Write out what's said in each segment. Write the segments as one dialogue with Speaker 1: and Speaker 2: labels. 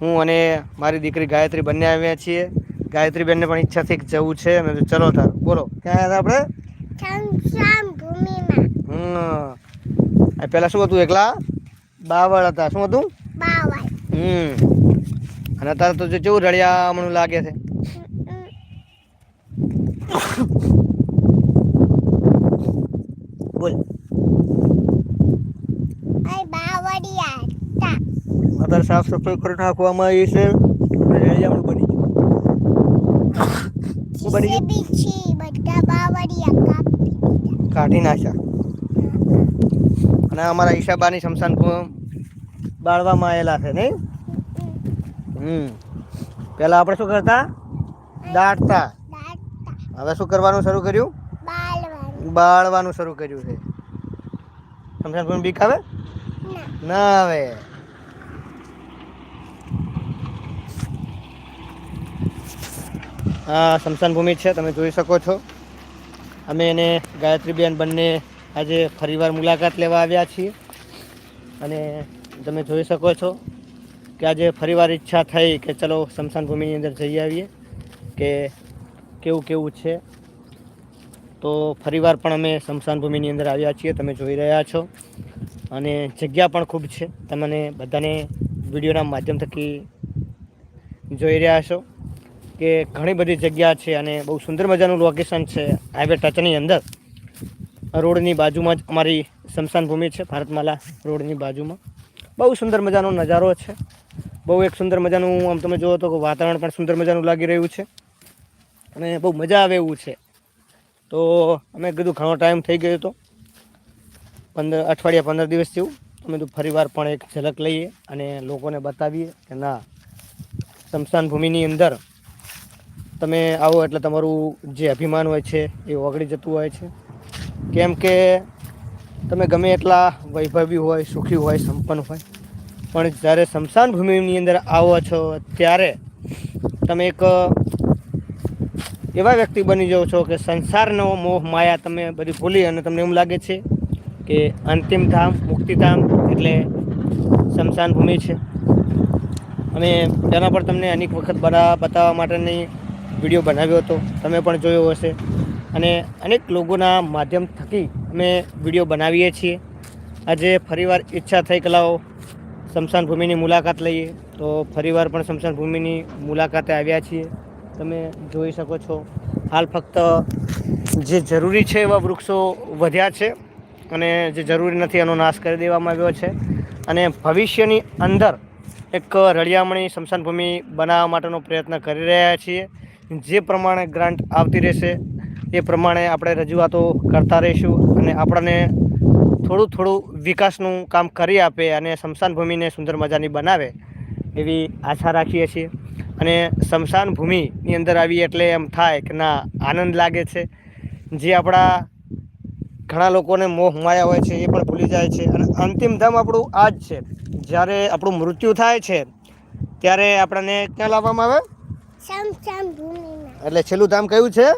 Speaker 1: હું અને મારી દીકરી ગાયત્રી બંને આવ્યા છીએ. ગાયત્રીબેનને પણ ઈચ્છા થઈ જવું છે. અને ચલો તાર બોલો ક્યાં આવ્યા આપણે? હમ. પેલા શું હતું? એકલા? બાવળ હતા. શું હતું?
Speaker 2: બાવળ.
Speaker 1: હમ. અને અત્યારે તો જો કેવું રળિયામણું લાગે છે બોલ
Speaker 2: આ બાવળિયા હતા
Speaker 1: અત્યારે સાફ સફાઈ કરી નાખવામાં આવી છે. અને રળિયામણું બની ગયું. બની ગયું? કાઢી નાખ્યા. અને અમારા ઈશાબાની શમશાન બાળવામાં આવેલા છે નહીં? હમ. પહેલાં આપણે શું કરતા? દાટતા. હવે શું કરવાનું શરૂ કર્યું? બાળવાનું. શરૂ કર્યું છે. શમશાન ભૂમિ બીક આવે?
Speaker 2: ના.
Speaker 1: ના આવે. આ ભૂમિ છે, તમે જોઈ શકો છો. અમે એને ગાયત્રીબેન બંને આજે ફરીવાર મુલાકાત લેવા આવ્યા છીએ. અને તમે જોઈ શકો છો કે આજે ફરીવાર ઈચ્છા થઈ કે ચલો ભૂમિની અંદર જઈ આવીએ, કે કેવું કેવું છે. તો ફરીવાર પણ અમે ભૂમિની અંદર આવ્યા છીએ, તમે જોઈ રહ્યા છો. અને જગ્યા પણ ખૂબ છે. તમને બધાને વિડીયોના માધ્યમ થકી જોઈ રહ્યા છો. કે ઘણી બધી જગ્યા છે અને બહુ સુંદર મજાનું લોકેશન છે હાઈવે ટચની અંદર. રોડની બાજુમાં જ અમારી શમશાન ભૂમિ છે, ભારતમાલા રોડની બાજુમાં. બહુ સુંદર મજાનો નજારો છે. બહુ એક સુંદર મજાનું, આમ તમે જુઓ તો વાતાવરણ પણ સુંદર મજાનું લાગી રહ્યું છે. અને બહુ મજા આવે એવું છે. તો અમે કીધું ઘણો ટાઈમ થઈ ગયો હતો પંદર, અઠવાડિયા પંદર દિવસ જેવું અમે તો ફરીવાર પણ એક ઝલક લઈએ અને લોકોને બતાવીએ કે ના શમશાન ભૂમિની અંદર તમે આવો એટલે તમારું જે અભિમાન હોય છે એ ઓગળી જતું હોય છે. કેમ કે તમે ગમે એટલા વૈભવી હોય, સુખી હોય, સંપન્ન હોય, પણ જ્યારે શમશાન ભૂમિની અંદર આવો છો, ત્યારે તમે એક એવા વ્યક્તિ બની જાઓ છો કે સંસારનો મોહ, માયા તમે બધી ભૂલી અને તમને એમ લાગે છે કે અંતિમ ધામ મુક્તિધામ એટલે શમશાન ભૂમિ છે. અને તેના પર તમને અનેક વખત બધા બતાવવા માટેની વીડિયો બનાવ્યો હતો, તમે પણ જોયો હશે. અને અનેક લોકોના માધ્યમ થકી અમે વીડિયો બનાવીએ છીએ. આજે ફરીવાર ઈચ્છા થઈ કલાઓ સ્મશાન ભૂમિની મુલાકાત લઈએ. તો ફરીવાર પણ સ્મશાન ભૂમિની મુલાકાતે આવ્યા છીએ. તમે જોઈ શકો છો, હાલ ફક્ત જે જરૂરી છે એવા વૃક્ષો વધ્યા છે અને જે જરૂરી નથી એનો નાશ કરી દેવામાં આવ્યો છે. અને ભવિષ્યની અંદર એક રળિયામણી સ્મશાન ભૂમિ બનાવવા માટેનો પ્રયત્ન કરી રહ્યા છીએ. જે પ્રમાણે ગ્રાન્ટ આવતી રહેશે, એ પ્રમાણે આપણે રજૂઆતો કરતા રહીશું અને આપણને થોડું થોડું વિકાસનું કામ કરી આપે અને સ્મશાન ભૂમિને સુંદર મજાની બનાવે એવી આશા રાખીએ છીએ. અને સ્મશાન ભૂમિની અંદર આવી એટલે એમ થાય કે ના, આનંદ લાગે છે. જે આપણા ઘણા લોકોને મોહ માયા હોય છે, એ પણ ભૂલી જાય છે. અને અંતિમ ધામ આપણું આ જ છે. જ્યારે આપણું મૃત્યુ થાય છે, ત્યારે આપણને ક્યાં લાવવામાં આવે? એટલે છેલ્લું ધામ કયું છે?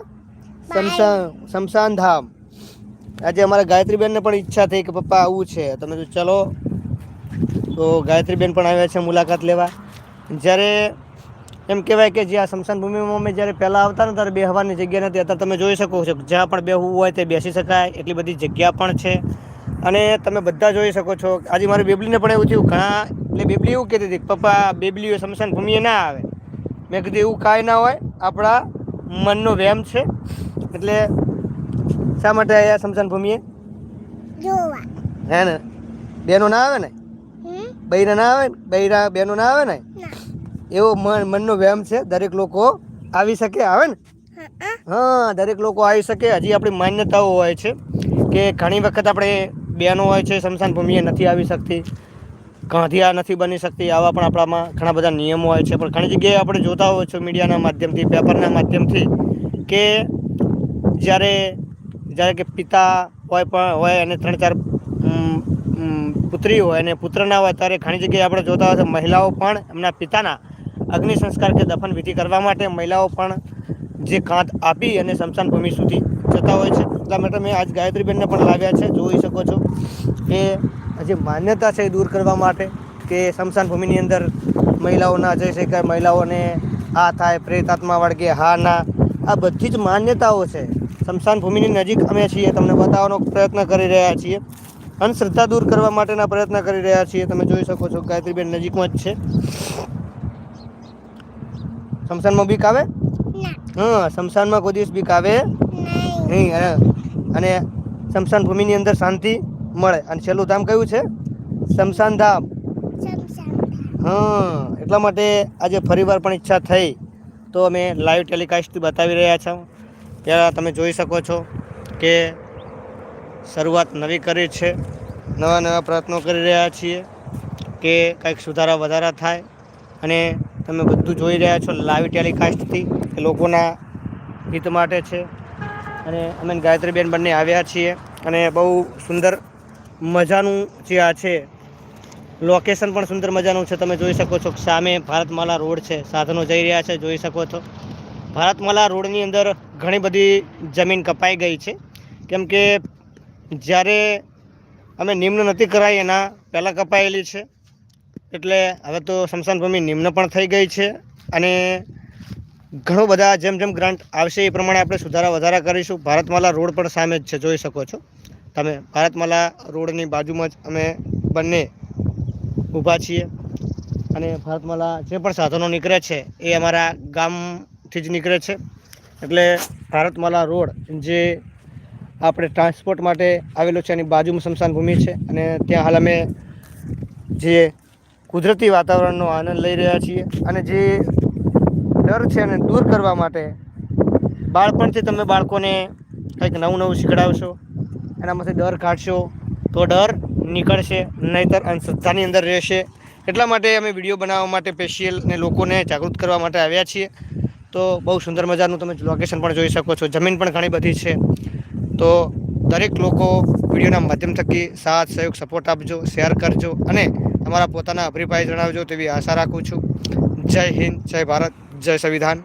Speaker 1: શમશાન શમશાન ધામ. આજે અમારા ગાયત્રીબેનને પણ ઈચ્છા થઈ કે પપ્પા આવું છે. તમે તો ચલો. તો ગાયત્રીબેન પણ આવ્યા છે મુલાકાત લેવા. જ્યારે એમ કહેવાય કે જે આ સ્મશાન ભૂમિમાં અમે જ્યારે પહેલાં આવતા ને ત્યારે બેહવાની જગ્યા નથી અત્યારે તમે જોઈ શકો છો જ્યાં પણ બેહવું હોય તે બેસી શકાય. એટલી બધી જગ્યા પણ છે. અને તમે બધા જોઈ શકો છો. આજે મારી બેબલીને પણ એવું થયું. ઘણા એટલે બેબલી એવું કહેતી હતી પપ્પા બેબલીઓ શમશાન ભૂમિએ ના આવે. મેં કીધું એવું કાંઈ ના હોય આપણા મનનો વહેમ છે. એટલે શા માટે આવ્યા સમશાન ભૂમિએ? હે ને? બેનો ના આવે ને? બૈરા ના આવે ને? બૈરા બેનો ના આવે ને? એવો મન મનનો વહેમ છે દરેક લોકો આવી શકે આવે ને?
Speaker 2: હા
Speaker 1: દરેક લોકો આવી શકે. હજી આપણી માન્યતાઓ હોય છે કે ઘણી વખત આપણે બહેનો હોય છે શમશાન ભૂમિએ નથી આવી શકતી. ગાંધિયા નથી બની શકતી, આવા પણ આપણામાં ઘણા બધા નિયમો હોય છે. પણ ઘણી જગ્યાએ આપણે જોતા હોય છો મીડિયાના માધ્યમથી, પેપરના માધ્યમથી કે જ્યારે જ્યારે કે પિતા હોય પણ, હોય અને ત્રણ ચાર પુત્રી હોય અને પુત્ર ના હોય, ત્યારે ઘણી જગ્યાએ આપણે જોતા હોય મહિલાઓ પણ એમના પિતાના અગ્નિ સંસ્કાર કે દફન વિધિ કરવા માટે મહિલાઓ પણ જે કાંત આપી અને સ્મશાન ભૂમિ સુધી જતા હોય છે. એટલા માટે મેં આજ ગાયત્રીબેનને પણ લાવ્યા છે, જોઈ શકો છો કે જે માન્યતા છે એ દૂર કરવા માટે કે સ્મશાન ભૂમિની અંદર મહિલાઓ ના જઈ શકાય મહિલાઓને આ થાય પ્રેત આત્મા વળગે હા ના આ બધી જ માન્યતાઓ છે. સ્મશાન ભૂમિની નજીક અમે છીએ તમને બતાવવાનો પ્રયત્ન કરી રહ્યા છીએ અંધશ્રદ્ધા દૂર કરવા માટેના પ્રયત્ન કરી રહ્યા છીએ. તમે જોઈ શકો છો ગાયત્રીબેન નજીકમાં જ છે. શમશાનમાં બીક આવે? હા શમશાનમાં કોઈ દિવસ બીક આવે?
Speaker 2: નહીં.
Speaker 1: અને શમશાન ભૂમિની અંદર શાંતિ મળે. અને છેલ્લું ધામ કયું છે? શમશાન ધામ. હા એટલા માટે આજે ફરીવાર પણ ઈચ્છા થઈ. તો અમે લાઈવ ટેલિકાસ્ટથી બતાવી રહ્યા છો. ત્યાં તમે જોઈ શકો છો કે શરૂઆત નવી કરી છે. નવા નવા પ્રયત્નો કરી રહ્યા છીએ કે કંઈક સુધારા વધારા થાય. અને તમે બધું જોઈ રહ્યા છો લાઈવ ટેલિકાસ્ટથી કે લોકોના હિત માટે છે. અને અમે ગાયત્રીબેન બંને આવ્યા છીએ. અને બહુ સુંદર મજાનું જે આ છે લોકેશન પણ સુંદર મજાનું છે. તમે જોઈ શકો છો સામે ભારતમાલા રોડ છે, સાધનો જઈ રહ્યા છે, જોઈ શકો છો. ભારતમાલા રોડની અંદર ઘણી બધી જમીન કપાઈ ગઈ છે. કેમ કે જ્યારે અમે નિમ્ન નથી કરાવી એના પહેલાં કપાયેલી છે. એટલે હવે તો ભૂમિ નિમ્ન પણ થઈ ગઈ છે અને ઘણો બધા જેમ જેમ ગ્રાન્ટ આવશે એ પ્રમાણે આપણે સુધારા વધારા કરીશું. ભારતમાલા રોડ પણ સામે જ છે, જોઈ શકો છો. તમે ભારતમાલા રોડની બાજુમાં જ અમે બંને ઊભા છીએ અને ભારતમાલા જે પણ સાધનો નીકળે છે એ અમારા ગામથી જ નીકળે છે. એટલે ભારતમાલા રોડ જે આપણે ટ્રાન્સપોર્ટ માટે આવેલો છે એની બાજુમાં સ્મશાન ભૂમિ છે અને ત્યાં હાલ અમે જે કુદરતી વાતાવરણનો આનંદ લઈ રહ્યા છીએ અને જે ડર છે એને દૂર કરવા માટે બાળપણથી તમે બાળકોને કંઈક નવું નવું શીખડાવશો. એનામાંથી ડર કાઢશો તો ડર નીકળશે, નહીંતર અંધશ્રદ્ધાની અંદર રહેશે. એટલા માટે અમે વીડિયો બનાવવા માટે સ્પેશિયલ ને લોકોને જાગૃત કરવા માટે આવ્યા છીએ. તો બહુ સુંદર મજાનું તમે લોકેશન પણ જોઈ શકો છો. જમીન પણ ઘણી બધી છે. તો દરેક લોકો વિડીયોના માધ્યમ થકી સાથ, સહયોગ સપોર્ટ આપજો શેર કરજો અને તમારા પોતાના અભિપ્રાય જણાવજો તેવી આશા રાખું છું. જય હિન્દ, જય ભારત, જય સંવિધાન.